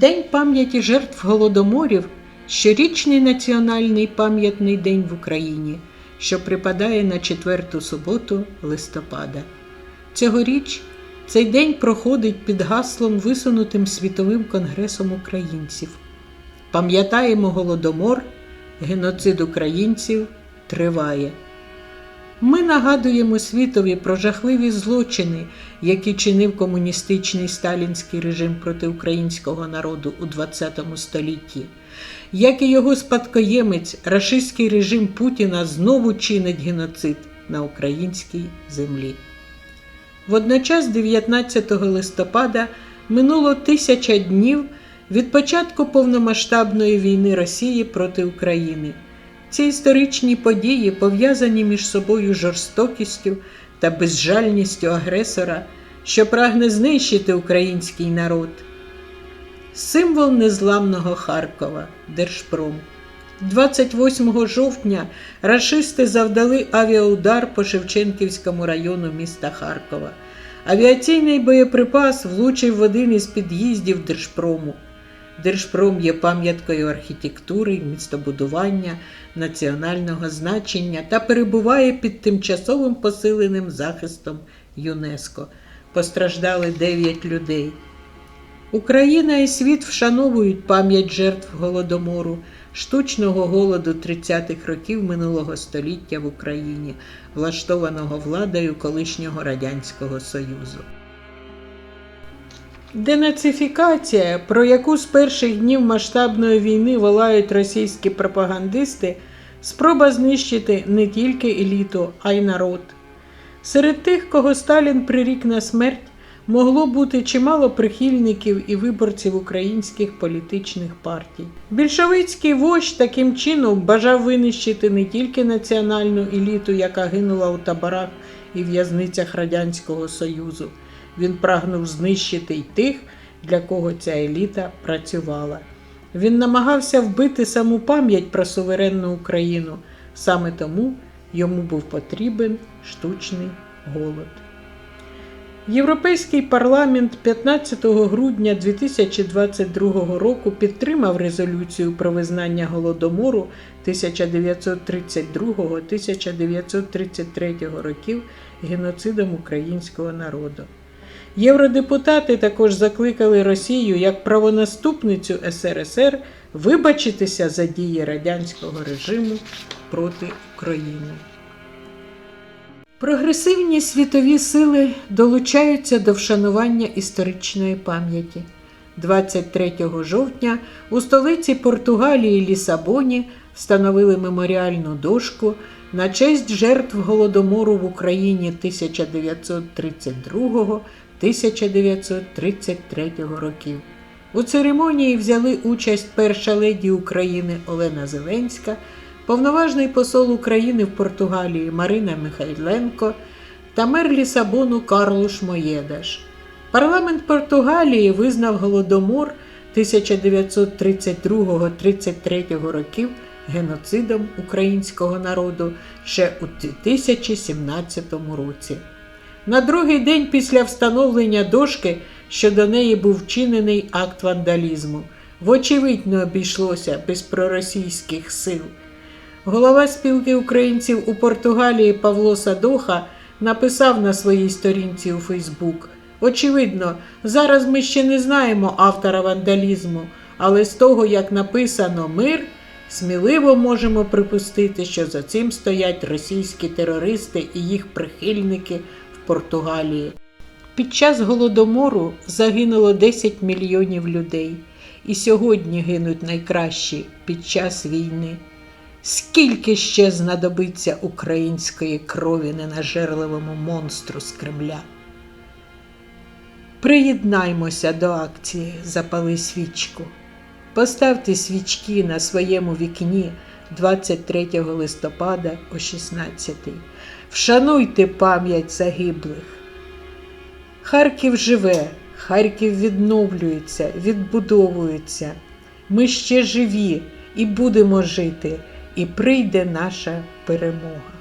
День пам'яті жертв голодоморів щорічний національний пам'ятний день в Україні, що припадає на четверту суботу листопада. Цьогоріч цей день проходить під гаслом, висунутим Світовим конгресом українців. Пам'ятаємо голодомор, геноцид українців триває. Ми нагадуємо світові про жахливі злочини, які чинив комуністичний сталінський режим проти українського народу у ХХ столітті, як і його спадкоємець, рашистський режим Путіна знову чинить геноцид на українській землі. Водночас, 19 листопада, минуло тисяча днів від початку повномасштабної війни Росії проти України. Ці історичні події пов'язані між собою жорстокістю та безжальністю агресора, що прагне знищити український народ. Символ незламного Харкова Держпром. 28 жовтня рашисти завдали авіаудар по Шевченківському району міста Харкова. Авіаційний боєприпас влучив в один із під'їздів Держпрому. Держпром є пам'яткою архітектури, містобудування, національного значення та перебуває під тимчасовим посиленим захистом ЮНЕСКО. Постраждали 9 людей. Україна і світ вшановують пам'ять жертв голодомору, штучного голоду 30-х років минулого століття в Україні, влаштованого владою колишнього Радянського Союзу. Денацифікація, про яку з перших днів масштабної війни волають російські пропагандисти, спроба знищити не тільки еліту, а й народ. Серед тих, кого Сталін прирік на смерть, могло бути чимало прихильників і виборців українських політичних партій. Більшовицький вождь таким чином бажав винищити не тільки національну еліту, яка гинула у таборах і в'язницях Радянського Союзу. Він прагнув знищити й тих, для кого ця еліта працювала. Він намагався вбити саму пам'ять про суверенну Україну. Саме тому йому був потрібен штучний голод. Європейський парламент 15 грудня 2022 року підтримав резолюцію про визнання голодомору 1932-1933 років геноцидом українського народу. Євродепутати також закликали Росію як правонаступницю СРСР вибачитися за дії радянського режиму проти України. Прогресивні світові сили долучаються до вшанування історичної пам'яті. 23 жовтня у столиці Португалії Лісабоні встановили меморіальну дошку на честь жертв голодомору в Україні 1932-1933 років. У церемонії взяли участь перша леді України Олена Зеленська, повноважний посол України в Португалії Марина Михайленко та мер Лісабону Карлуш Моєдаш. Парламент Португалії визнав голодомор 1932-33 років геноцидом українського народу ще у 2017 році. На другий день після встановлення дошки, що до неї був вчинений акт вандалізму, вочевидь не обійшлося без проросійських сил. Голова спілки українців у Португалії Павло Садоха написав на своїй сторінці у Фейсбук. Очевидно, зараз ми ще не знаємо автора вандалізму, але з того, як написано мир, сміливо можемо припустити, що за цим стоять російські терористи і їх прихильники Португалії. Під час голодомору загинуло 10 мільйонів людей, і сьогодні гинуть найкращі під час війни. Скільки ще знадобиться української крові ненажерливому монстру з Кремля? Приєднаймося до акції Запали свічку. Поставте свічки на своєму вікні 23 листопада о 16. Вшануйте пам'ять загиблих. Харків живе, Харків відновлюється, відбудовується. Ми ще живі і будемо жити, і прийде наша перемога.